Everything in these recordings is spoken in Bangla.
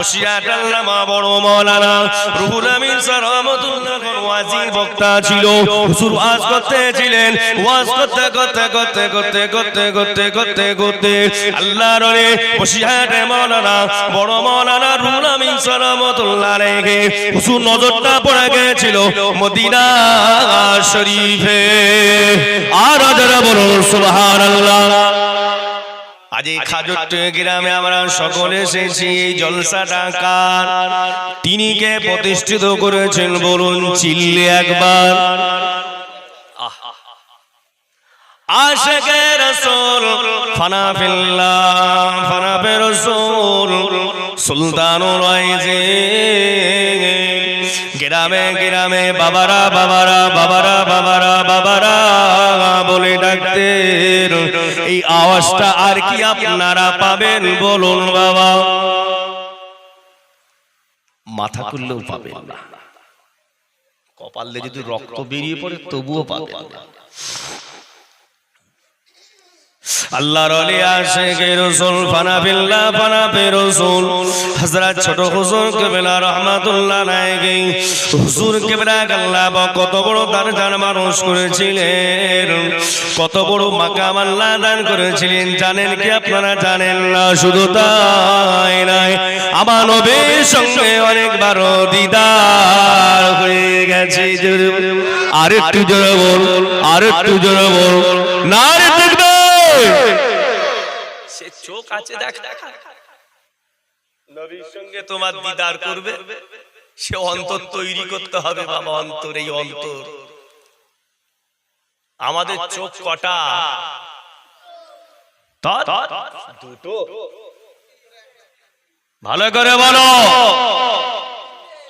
আল্লামা বড় মৌলানা। রুহুল আমিন স্যার রহমতুল্লাহ বক্তা ছিল। হুজুর ওয়াজ করতেছিলেন করতে করতে করতে করতে করতে করতে করতে করতে আল্লাহর রে বসিয়াট মৌলানা। বড় মৌলানা রুহুল আমিন স্যার রেখে হুজুর নজরটা পড়ে গিয়েছিল মদিনা শরীফে। আর যারা বলুন, সুবহানাল্লাহ। আজ এই খাজুট গ্রামে আমরা সকলে এসেছি এই জলসাটা কার? তিনি কে প্রতিষ্ঠিত করেছেন বলুন চিল্লে একবার। আশেকে রসুল ফানা ফানা গ্রামে গ্রামে, বাবারা বাবারা বাবারা বাবারা বাবারা, বলে ডাকতেন এই আওয়াজটা আর কি আপনারা পাবেন? বলুন বাবা। মাথা করলেও পাবেন কপালে যদি রক্ত বেরিয়ে পড়ে, তবুও পাবেন না। আল্লাহর ওলি আশিকে রাসূল রাসূল ছোট হুজুর রাহমাতুল্লাহ হুজুর কত বড় দরজার মানুষ করেছিলেন। কত বড় মাকাম আল্লাহ দান করেছিলেন। জানেন কি আপনারা জানেন না? শুধু তাই নাই আমার নবীর সঙ্গে অনেকবার দিদার হয়ে গেছে। আরেকটু জোরে বল আরেকটু জোরে বল। না চোখ আছে দেখ। নবীর সঙ্গে তোমার দিদার করবে। সে অন্তর তৈরি করতে হবে বাবা অন্তর এই অন্তর। আমাদের চোখ কটা? দুটো। ভালো করে বলো।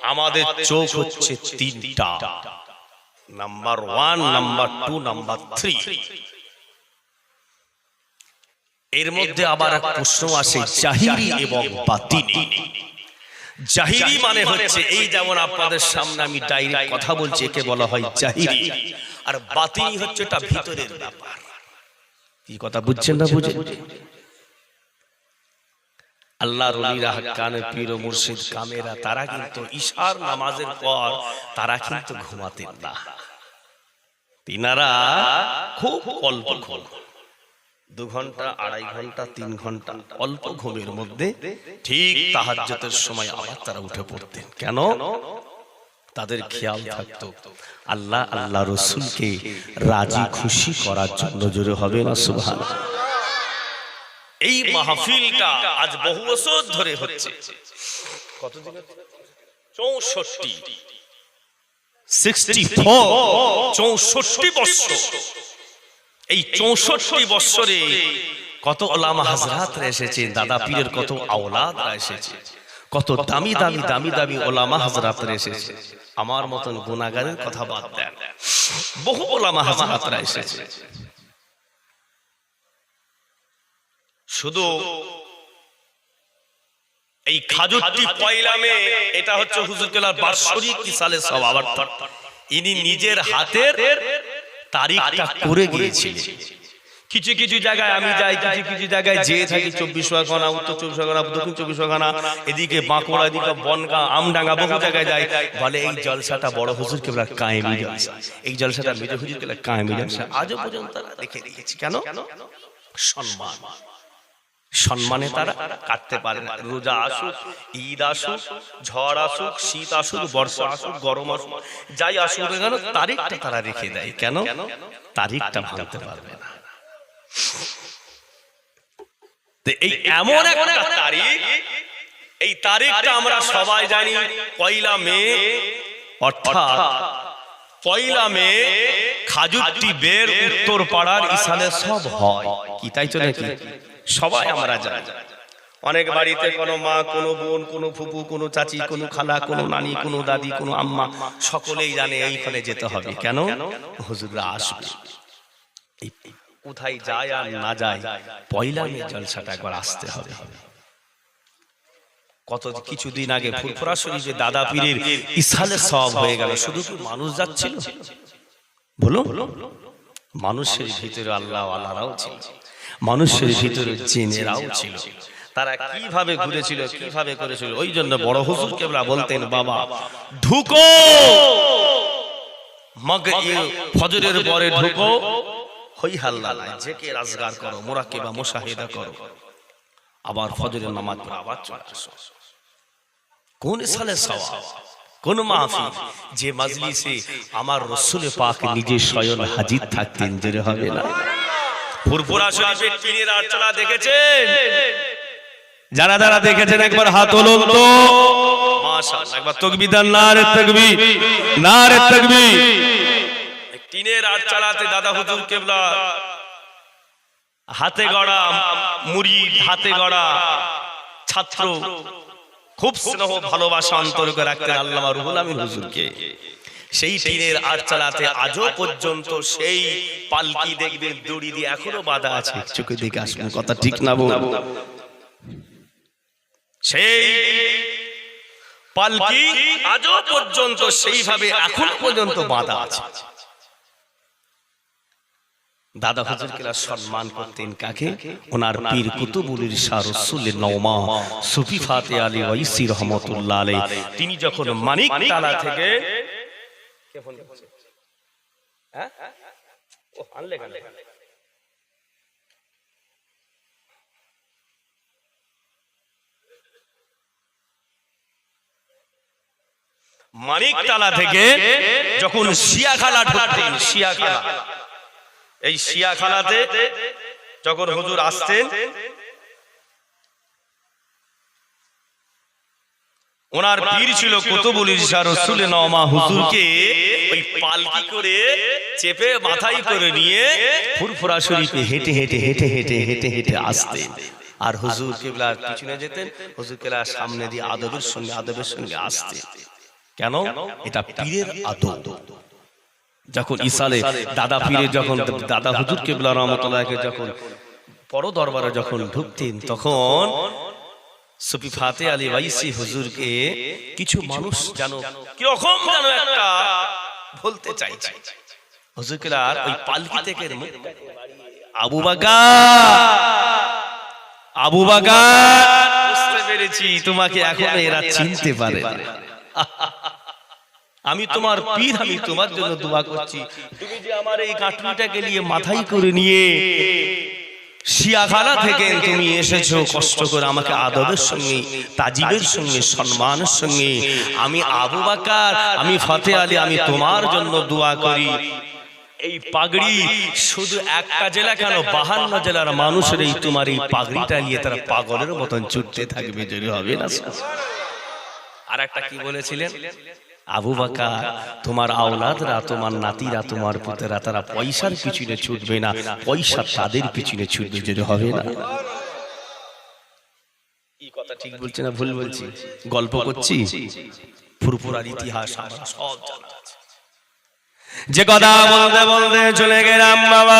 আমাদের চোখ হচ্ছে তিনটা। Number one number two number three এর মধ্যে আবার এক প্রশ্ন আসে জাহিরি এবং বাতিনি জাহিরি মানে হচ্ছে এই যেমন আপনাদের সামনে আমি ডাইরেক্ট কথা বলছি একে বলা হয় জাহিরি। আর বাতিনি হচ্ছে এটা ভিতরের ব্যাপার। কি কথা বুঝছেন না বুঝে? আল্লাহ রলিরা কানে পীর ও মুর্শিদ কামেরা তারা কিন্তু ঈশার নামাজের পর তারা কিন্তু ঘুমাতেন না তিনারা খুব অল্প ঘুম দু ঘণ্টা আড়াই ঘণ্টা তিন ঘণ্টা। অল্প ঘুমের মধ্যে ঠিক তাহাজ্জতের সময় আবার তারা উঠে পড়তেন। কেন? তাদের খেয়াল থাকতো আল্লাহ আল্লাহ রসুলকে রাজি খুশি করার জন্য জোরে হবে না সুবহান এই মাহফিলটা আজ বহু বছর ধরে হচ্ছে। কতদিন চৌষট্টি। সিক্সটি ফোর চৌষট্টি বছর। এই চৌষট্টি বৎসরে কত ওলামা হাজরাতরা এসেছে দাদা পীরের কত আওলাদরা এসেছে। কত দামি দামি দামি দামি ওলামা হাজরাতরা এসেছে। আমার মতন গুণাগারের কথা বাদ দেন। বহু ওলামা হাজরাতরা এসেছে। শুধু এই খাজুরটি পয়লামে এটা হচ্ছে হুজুর কেলার বাৎসরিক সালে সব আবার ইনি নিজের হাতের তারিখটা করে গিয়েছিলেন কিছু কিছু জায়গায় আমি যাই কিছু কিছু জায়গায় যেয়ে থাকি চব্বিশ পরগনা উত্তর চব্বিশ পরগনা দক্ষিণ চব্বিশ পরগনা এদিকে বাঁকুড়া এদিকে বনগা আমডাঙ্গা বহু জায়গায় যাই। বলে এই জলসাটা বড় হুজুর কেবলা কায়েমি জলসা এই জলসাটা মেজ হুজুর কেবলা কায়েমি জলসা আজও পর্যন্ত দেখে রেখেছি। কেন? সম্মান। সম্মানে তারা কাটতে পারে না। রোজা আসুক ঈদ আসুক ঝড় আসুক শীত আসুক বর্ষা আসুক গরম আসুক যাই আসুক না কেন তারিখটা তারা রেখে দেয়। কেন? তারিখটা ভাঙতে পারবে না। এই এমন একটা তারিখ এই তারিখটা আমরা সবাই জানি পয়লা মে অর্থাৎ পয়লা মে খাজুরটি বের উত্তর পাড়ার ইসালে সব হয়। কি তাই তো নাকি সবাই আমরা জানি। অনেক বাড়িতে কোনো মা কোনো বোন কোনো ফুপু কোনো চাচি কোনো খালা কোনো নানি কোনো দাদি কোনো আম্মা সকলেই জানে এইখানে যেতে হবে। কেন? হুজুররা আসবে। কোথায় যায় আর না যায় পয়লা মে জলসাটা একবার আসতে হবে। কত কিছুদিন আগে ফুরফুরা শরীফে দাদা পীরের ইসালে সব হয়ে গেল। শুধু কি মানুষ যাচ্ছিল? বলো মানুষের ভিতরে আল্লাহ আল্লাহরাও ছিল। মানুষের ভিতরে জিনেরাও ছিল। তারা কীভাবে ঘুরেছিল কীভাবে করেছিল ওই জন্য বড় হুজুর কেবলা বলতেন বাবা ঢুকো! ফজরের পরে ঢুকো। হই হাল্লা জেকে রাজগার করো মোরাকে বা মুশাহিদা করো। আবার ফজরের নামাজ পড়ে আবার চলে আসো। কোন সালে সওয়াব কোন মাহফিল যে মাজলিসে আমার রসুল পাক নিজে স্বয়ং হাজির থাকতেন জেরে হবে না। ফুরফুরা শরীফের টিনের আটচালা দেখেছেন? যারা যারা দেখেছেন, একবার হাত তুলুন তো। একবার তাকবীর দেন, নারে তাকবীর নারে তাকবীর। টিনের আটচালাতে দাদা হুজুর কেবলা, হাতে গড়া, মুড়ি হাতে গড়া, ছাত্র, খুব স্নেহ, ভালোবাসা অন্তরকে রাখতেন আল্লাহ রুহুল আমিন হুজুরকে। সেই টিনের আর চালাতে আজও পর্যন্ত সেই পালকি দেখবেন দড়ি দিয়ে এখনও বাধা আছে। চোখে দেখে আসবেন কথা ঠিক না বল। সেই পালকি আজও পর্যন্ত সেইভাবে এখনও পর্যন্ত বাধা আছে। দাদা হুজুর কেলা সম্মান করতেন কাকে? ওনার পীর কুতুবুলির শাহ রসুলের নওমা সুফি ফাতে আলী ওয়াইসি রহমতুল্লাহ আলাই তিনি যখন মানিক তালা থেকে কে ফোন করছে? হ্যাঁ? ও, আনলে কেন? মানিক তালা থেকে যখন শিয়াখালা ঢুকতেন শিয়াখালা এই শিয়াখানাতে যখন হুজুর আসতেন ওনার পীর ছিল কুতুবুল ইরশাদ রসুল নওমা হুজুরকে ওই পালকি করে চেপে মাথায় করে নিয়ে ফুরফুরা শরীফে হেঁটে হেঁটে হেঁটে হেঁটে হেঁটে হেঁটে আসতেন আর হুজুর কেবলা পিছনে যেতেন হুজুর কেবলা সামনে দিয়ে আদবের সঙ্গে আদবের সঙ্গে আসতে কেন এটা পীরের আদব যখন ইসালে দাদা পীরে যখন দাদা হুজুর কেবলা রহমতুল্লাহকে যখন বড় দরবারে যখন ঢুকতেন তখন সুফি ফাতে আলী ওয়াইসি হুজুরকে কিছু মানুষ জানো কীরকম যেন একটা বলতে চাইছে। ওই পালকি থেকে আবু বাকার আবু বুঝতে পেরেছি তোমাকে এখন এরা চিনতে পারে। আমি তোমার পীর আমি তোমার জন্য দোয়া করছি। তুমি যে আমার এই কাটুরিটাকে নিয়ে মাথায় করে নিয়ে শিয়াখানা থেকে তুমি এসেছ কষ্ট করে আমাকে আদবের সঙ্গে তাজিবের সঙ্গে সম্মানের সঙ্গে আমি আবু বাকার আমি ফতে আলী আমি তোমার জন্য দোয়া করি। এই পাগড়ি শুধু একটা জেলা কেন? বাহান্ন জেলার মানুষের এই তোমার এই পাগড়িটা নিয়ে তারা পাগলের মতন ছুটতে থাকবে যদি হবে না আর একটা কি বলেছিলেন? আবু বাকা তোমার আওলাদরা তোমার নাতিরা তোমার পুতেরা তারা পয়সার পিছনে ছুটবে না পয়সা তাদের পিছনে ছুটবে যদি হবে না। কথা ঠিক বলছি না ভুল বলছি? গল্প করছি? ফুরফুরার ইতিহাস আমরা সব জানা যে কথা বলতে বলতে চলে গেলাম বাবা।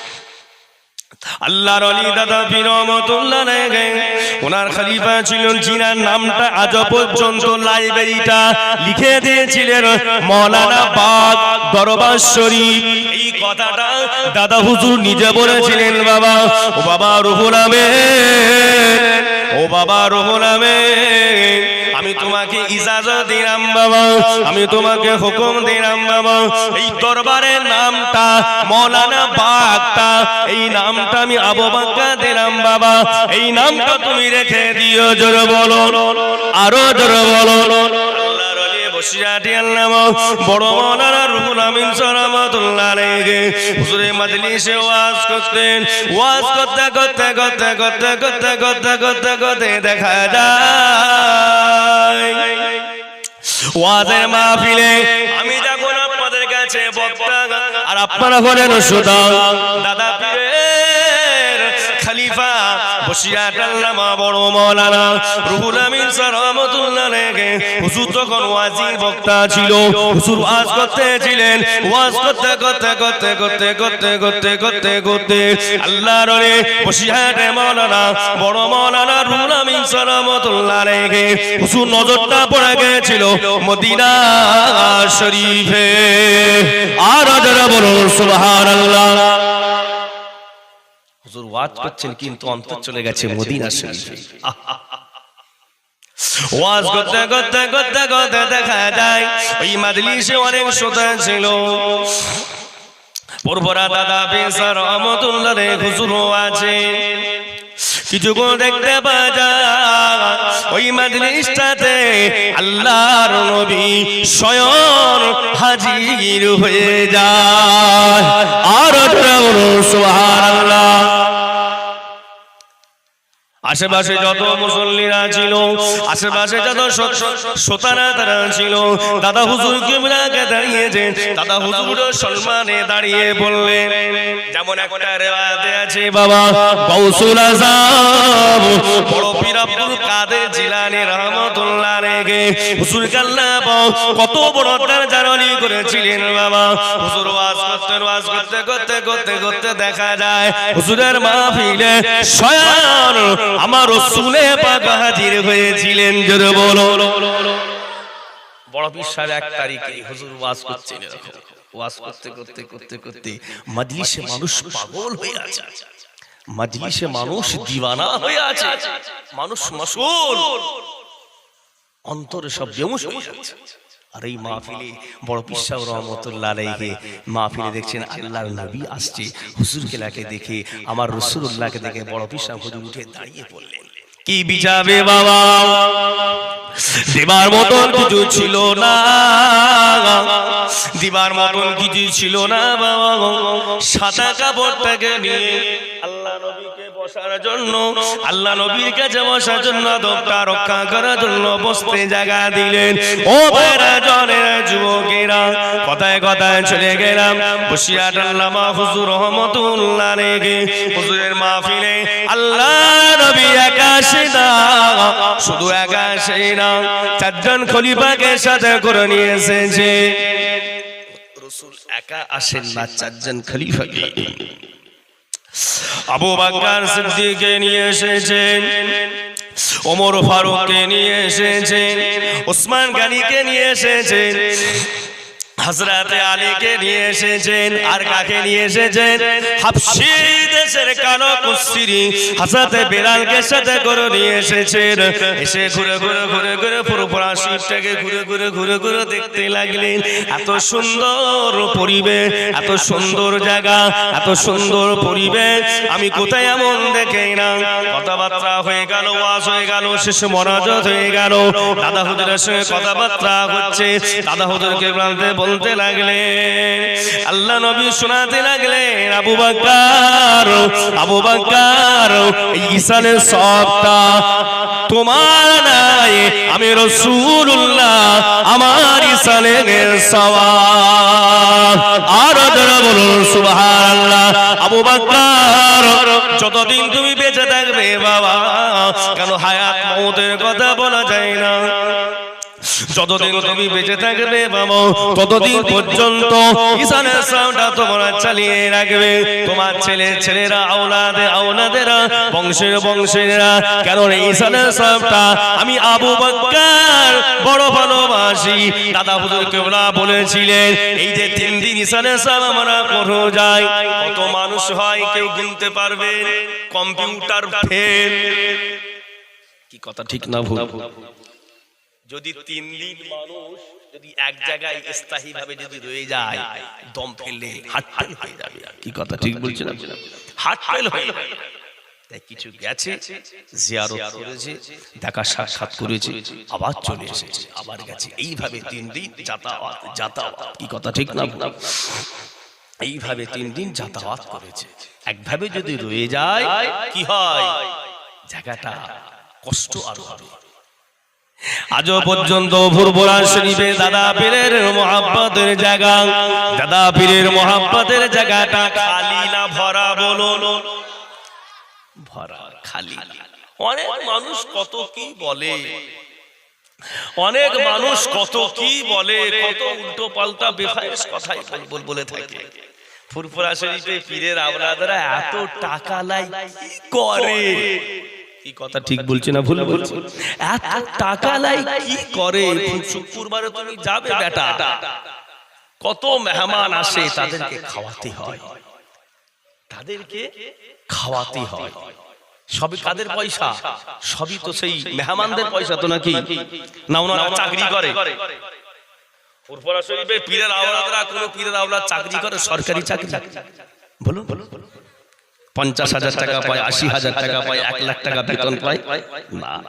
আল্লাহর অলি দাদা রেগে ওনার খলিফা ছিলেন জিনার নামটা আজ পর্যন্ত লাইব্রেরিটা লিখে দিয়েছিলেন, মৌলানা বাগ দরবার শরীফ। এই কথাটা দাদা হুজুর নিজে বলেছিলেন, বাবা। ও বাবা রুহুল আমিন, ও বাবা রুহুল আমি তোমাকে ইজাজত দিলাম বাবা। আমি তোমাকে হুকুম দিলাম বাবা। এই দরবারের নামটা মৌলানা বাগটা এই নামটা আমি আবু বাক্কা দিলাম বাবা। এই নামটা তুমি রেখে দিও, জোর বলো। আরও জোর বলো। বসিয়াটি আল্লামা বড় মৌলানা রুহুল কাছে বক্তা আর আপনারা হলেন সুদা দাদা বসিয়াট আল্লামা বড় মৌলানা রুহুল আমিন স্যার রেখে হুজুর বক্তা ছিল করতে করতে করতে করতে করতে করতে করতে করতে নজরটা পড়ে গেছিল মদিনা শরীফে। আর যারা বলো সুবহানাল্লাহ। হুজুর ওয়াজ করছেন কিন্তু অন্তর চলে গেছে মদিনা শরীফে। ওয়াজ করতে করতে করতে করতে দেখা যায় ওই মাজলিসে অনেক শ্রোতা ছিল। পূর্বরা দাদা বেসার রহমতুল্লাহ রে হুজুরও আছে কিছুক্ষণ দেখতে পাওয়া যায়। ওই মাদ্রিসটাতে আল্লাহর নবী স্বয়ং হাজির হয়ে যায়। আর সুবহানাল্লাহ। আশেপাশে যত মুসল্লিরা ছিল আশেপাশে যত শ্রোতারা তারা ছিল দাদা হুজুর কিবলাকে দাঁড়িয়েছে দাদা হুজুর সম্মানে দাঁড়িয়ে বললেন যেমন একটা রেওয়াতে আছে বাবা গৌসুল আজম বড় পীর আব্দুল কাদের জিলানী রহমতুল্লাহ রেগে হুজুর কাল্লা কত বড় তার জারনি করেছিলেন বাবা। হুজুর ওয়াজ করতে ওয়াজ করতে করতে করতে করতে দেখা যায়। হুজুরের মাহফিলে স্বয়ং আমার রসুলে পাক হাজির হয়েছিলেন, যদি বলো। বড় বিশ্বাস এক তারিখে হুজুর ওয়াজ করছেন। ওয়াজ করতে করতে করতে করতে মজলিসে মানুষ পাগল হয়ে আছে। মজলিসে মানুষ দিওয়ানা হয়ে আছে। মানুষ মশগুল। অন্তরে সব বেমুশ হয়ে যাচ্ছে। আর এই মাহফিলে বড় পিসাব রহমতুল্লাহ আলাইহি মাহফিলে দেখছেন আল্লাহর নবী আসছে হুজুর কেলাকে দেখে আমার রসুল্লাহকে দেখে বড় হুজুর উঠে দাঁড়িয়ে পড়লেন কি বিচাবে বাবা? দেবার মতন কিছু ছিল না। দিবার মতন কিছু ছিল না বাবা। সাদা কাপড়টাকে নিয়ে আল্লাহ নবীকে বসার জন্য। আল্লাহ নবীর কাছে বসার জন্য রক্ষা করার জন্য বসতে জায়গা দিলেন। ও যুবকেরা, কথায় কথায় চলে গেলাম। হুজুর রহমতুল্লাহ রেগে হুজুরের আল্লাহ নবী না, শুধু একাশে না, চারজন খলিফাকে সাথে করে নিয়ে এসেছে। রসুল একা আসেন না, চারজন খলিফাকে। আবু বাক্কার সিদ্দিককে নিয়ে এসেছেন ওমর ফারুককে নিয়ে এসেছেন ওসমান গানিকে নিয়ে এসেছেন। হজরতে আলীকে নিয়ে এসেছেন আর কাকে নিয়ে এসেছেন? হাফসি দেশের কালো কুস্তিরি হজরতে বেলালকে সাথে করে নিয়ে এসেছেন। এসে ঘুরে ঘুরে ঘুরে ঘুরে পুরো পুরা শিবটাকে ঘুরে ঘুরে ঘুরে ঘুরে দেখতে লাগলেন। এত সুন্দর পরিবেশ এত সুন্দর জায়গা এত সুন্দর পরিবেশ। আমি কোথায় এমন দেখে না কথাবার্তা হয়ে গেল ওয়াজ হয়ে গেল শেষ মনাজত হয়ে গেল। দাদা হুজুরের সঙ্গে কথাবার্তা হচ্ছে দাদা হুজুরকে বলতে বলতে লাগলেন আল্লাহ নবী শোনাতে লাগলেন আবু বাক্কার আবু বাক্কার ঈসানের সবটা তোমার নাই আমি রসুল্লাহ আমার ঈসানের সওয়াব। আর বলুন সুবহানাল্লাহ আবু বাক্কার যতদিন তুমি বেঁচে থাকবে বাবা কেন হায়াত মৌতের কথা বলা যায় না? যতদিন তুমি বেঁচে থাকবে বাবা ততদিন পর্যন্ত ঈশানের সাউন্ডটা তোমরা চালিয়ে রাখবে। তোমার ছেলে ছেলেরা আওলাদে আওলাদেরা বংশের বংশেরা কেন ঈশানের সাউন্ডটা আমি আবু বক্কর বড় ভালোবাসি। দাদা হুজুর কেবলা বলেছিলেন এই যে তিন দিন ঈশানের সাউন্ড আমরা করো যাই কত মানুষ হয় কেউ গুনতে পারবে কম্পিউটার ফেল। কি কথা ঠিক না ভুল? যদি তিন দিন মানুষ যদি এক জায়গায় স্থায়ী ভাবে যদি রয়ে যায় দম ফেললে হার্ট ফেল হয়ে যাবে। কি কথা ঠিক বলছেন হার্ট ফেল হয়ে যাবে। তাই কিছু গেছে জিয়ারত করেছে দেখা সাক্ষাৎ করেছে আবার চলে এসেছে আবার গেছে। এইভাবে তিন দিন যাতায়াত যাতায়াত কি কথা ঠিক না এইভাবে তিন দিন যাতায়াত করেছে। একভাবে যদি রয়ে যায় কি হয়? জায়গাটা কষ্ট আরও হবে। আজও পর্যন্ত ভুরভুরা শরীফে দাদা পীরের মোহাব্বতের জায়গা। দাদা পীরের মোহাব্বতের জায়গাটা খালি না ভরা বলো ভরা খালি। অনেক মানুষ কত কি বলে। অনেক মানুষ কত কি বলে। কত উল্টো পাল্টা বেফাইস কথাই বল- বল- বলে থাকে। ফুরফুরা শরীফে পীরের আওলাদরা এত টাকা লাই করে। কি কথা ঠিক বলছি না ভুল বলছি। এত টাকা লাই কি করে? শুক্রবারে তুমি যাবে বেটা। কত মেহমান আসে তাদেরকে খাওয়াতে হয়। তাদেরকে খাওয়াতে হয়। সবই কাদের পয়সা। সবই তো সেই মেহমানদের পয়সা তো নাকি? না ওনারা চাকরি করে। পীরের আওলাদরা কোনো পীরের আওলাদ চাকরি করে সরকারি চাকরি? বলুন বলুন। পঞ্চাশ হাজার টাকা পায় আশি হাজার টাকা পায় এক লাখ টাকা বেতন পায়। না।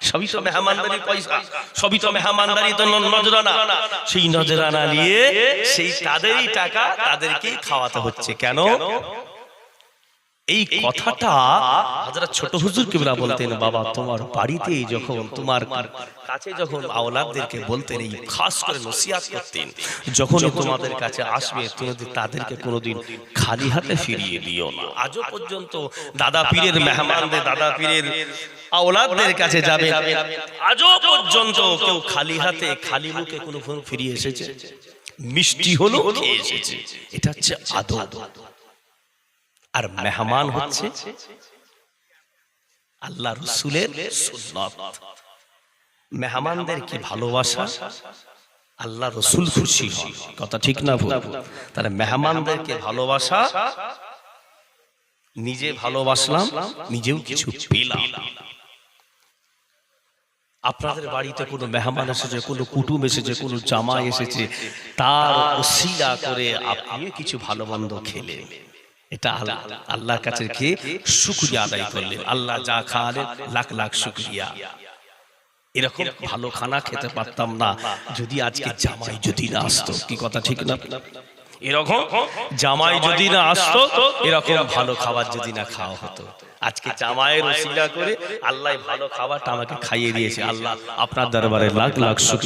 সবই তো মেহমানদারি পয়সা। সবই তো মেহমানদারি তো ন- নজরানা। সেই নজরানা নিয়ে সেই তাদেরই টাকা তাদেরকেই খাওয়াতে হচ্ছে। কেন? এই কথাটা হাজরা ছোট হুজুর কিবরা বলতেন বাবা তোমার বাড়িতে যখন তোমার কাছে যখন আওলাদদেরকে বলতেন এই খাস করে নসিহাত করতেন যখন তোমাদের কাছে আসবে তুমি তাদেরকে কোনোদিন খালি হাতে ফিরিয়ে দিও না। আজও পর্যন্ত দাদা পীরের মেহমানদের দাদা পীরের আওলাদদের কাছে যাবে। আজও পর্যন্ত কেউ খালি হাতে খালি মুখে কোনো ফিরিয়ে এসেছে। মিষ্টি হলো খেয়ে এসেছে। এটা হচ্ছে আদব। আর মেহমান হচ্ছে আল্লাহ রসুলের সুন্নত। মেহমানদেরকে ভালোবাসা আল্লাহ রসুল খুশি কথা ঠিক না ভুল? তাহলে মেহমানদেরকে ভালোবাসা নিজে ভালোবাসলাম নিজেও কিছু পেলাম। আপনাদের বাড়িতে কোনো মেহমান এসেছে কোনো কুটুম এসেছে কোনো জামা এসেছে তার করে আপনিও কিছু ভালো মন্দ খেলেন। এটা আল্লাহ আল্লাহর কাছে খেয়ে শুক্রিয়া আদায় করলেন আল্লাহ যা খাওয়ালেন লাখ লাখ শুক্রিয়া। এরকম ভালো খানা খেতে পারতাম না। যদি আজকে জামাই যদি না আসতো কি কথা ঠিক না? এরকম জামাই যদি না আসতো এরকম ভালো খাবার যদি না খাওয়া হতো। আজকে জামাইয়ের ওসিলা করে আল্লাহ ভালো খাবারটা আমাকে খাইয়ে দিয়েছে। আল্লাহ আপনার দরবারে লাখ লাখ শুক্রিয়া।